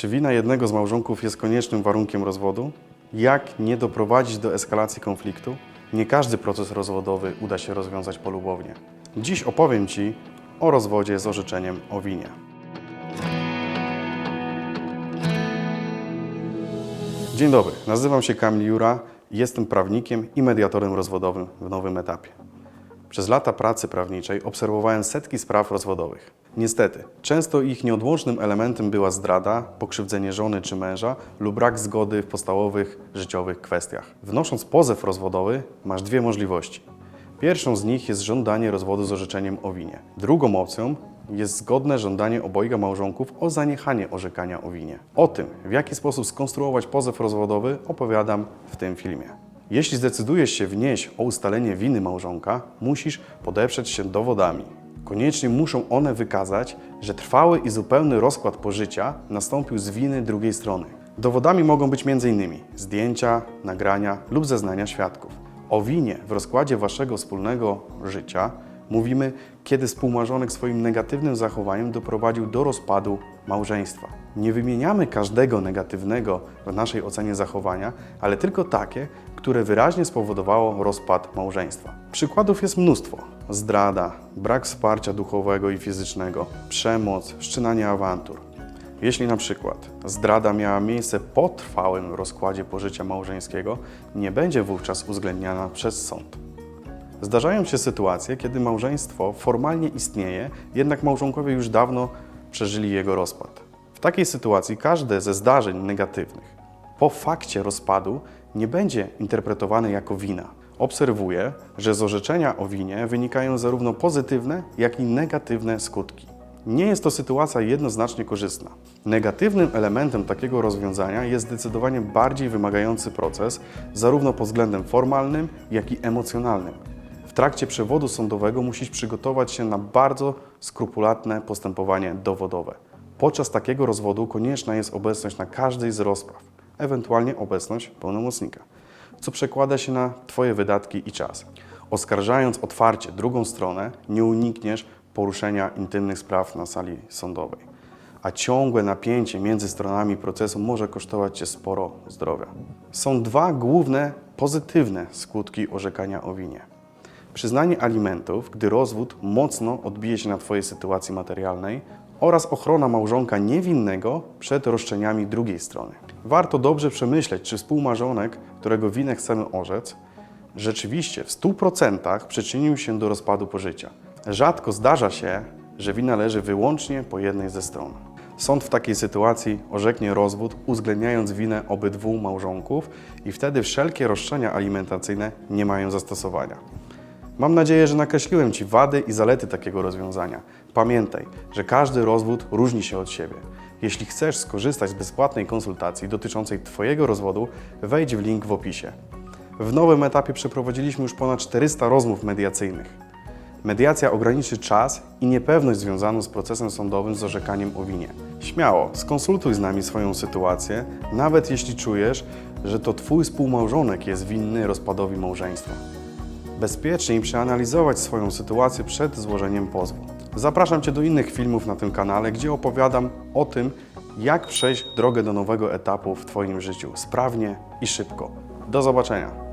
Czy wina jednego z małżonków jest koniecznym warunkiem rozwodu? Jak nie doprowadzić do eskalacji konfliktu? Nie każdy proces rozwodowy uda się rozwiązać polubownie. Dziś opowiem Ci o rozwodzie z orzeczeniem o winie. Dzień dobry, nazywam się Kamil Jura jestem prawnikiem i mediatorem rozwodowym w nowym etapie. Przez lata pracy prawniczej obserwowałem setki spraw rozwodowych. Niestety, często ich nieodłącznym elementem była zdrada, pokrzywdzenie żony czy męża lub brak zgody w podstawowych życiowych kwestiach. Wnosząc pozew rozwodowy, masz dwie możliwości. Pierwszą z nich jest żądanie rozwodu z orzeczeniem o winie. Drugą opcją jest zgodne żądanie obojga małżonków o zaniechanie orzekania o winie. O tym, w jaki sposób skonstruować pozew rozwodowy, opowiadam w tym filmie. Jeśli zdecydujesz się wnieść o ustalenie winy małżonka, musisz podeprzeć się dowodami. Koniecznie muszą one wykazać, że trwały i zupełny rozkład pożycia nastąpił z winy drugiej strony. Dowodami mogą być m.in. zdjęcia, nagrania lub zeznania świadków. O winie w rozkładzie waszego wspólnego życia mówimy, kiedy współmarzonek swoim negatywnym zachowaniem doprowadził do rozpadu małżeństwa. Nie wymieniamy każdego negatywnego w naszej ocenie zachowania, ale tylko takie, które wyraźnie spowodowało rozpad małżeństwa. Przykładów jest mnóstwo: zdrada, brak wsparcia duchowego i fizycznego, przemoc, wszczynanie awantur. Jeśli na przykład zdrada miała miejsce po trwałym rozkładzie pożycia małżeńskiego, nie będzie wówczas uwzględniana przez sąd. Zdarzają się sytuacje, kiedy małżeństwo formalnie istnieje, jednak małżonkowie już dawno przeżyli jego rozpad. W takiej sytuacji każde ze zdarzeń negatywnych po fakcie rozpadu nie będzie interpretowane jako wina. Obserwuję, że z orzeczenia o winie wynikają zarówno pozytywne, jak i negatywne skutki. Nie jest to sytuacja jednoznacznie korzystna. Negatywnym elementem takiego rozwiązania jest zdecydowanie bardziej wymagający proces, zarówno pod względem formalnym, jak i emocjonalnym. Trakcie przewodu sądowego musisz przygotować się na bardzo skrupulatne postępowanie dowodowe. Podczas takiego rozwodu konieczna jest obecność na każdej z rozpraw, ewentualnie obecność pełnomocnika, co przekłada się na Twoje wydatki i czas. Oskarżając otwarcie drugą stronę, nie unikniesz poruszenia intymnych spraw na sali sądowej, a ciągłe napięcie między stronami procesu może kosztować Cię sporo zdrowia. Są dwa główne pozytywne skutki orzekania o winie. Przyznanie alimentów, gdy rozwód mocno odbije się na Twojej sytuacji materialnej oraz ochrona małżonka niewinnego przed roszczeniami drugiej strony. Warto dobrze przemyśleć, czy współmarzonek, którego winę chcemy orzec, rzeczywiście w 100% przyczynił się do rozpadu pożycia. Rzadko zdarza się, że wina leży wyłącznie po jednej ze stron. Sąd w takiej sytuacji orzeknie rozwód, uwzględniając winę obydwu małżonków i wtedy wszelkie roszczenia alimentacyjne nie mają zastosowania. Mam nadzieję, że nakreśliłem Ci wady i zalety takiego rozwiązania. Pamiętaj, że każdy rozwód różni się od siebie. Jeśli chcesz skorzystać z bezpłatnej konsultacji dotyczącej Twojego rozwodu, wejdź w link w opisie. W nowym etapie przeprowadziliśmy już ponad 400 rozmów mediacyjnych. Mediacja ograniczy czas i niepewność związaną z procesem sądowym z orzekaniem o winie. Śmiało, skonsultuj z nami swoją sytuację, nawet jeśli czujesz, że to Twój współmałżonek jest winny rozpadowi małżeństwa bezpieczniej przeanalizować swoją sytuację przed złożeniem pozwu. Zapraszam Cię do innych filmów na tym kanale, gdzie opowiadam o tym, jak przejść drogę do nowego etapu w Twoim życiu sprawnie i szybko. Do zobaczenia!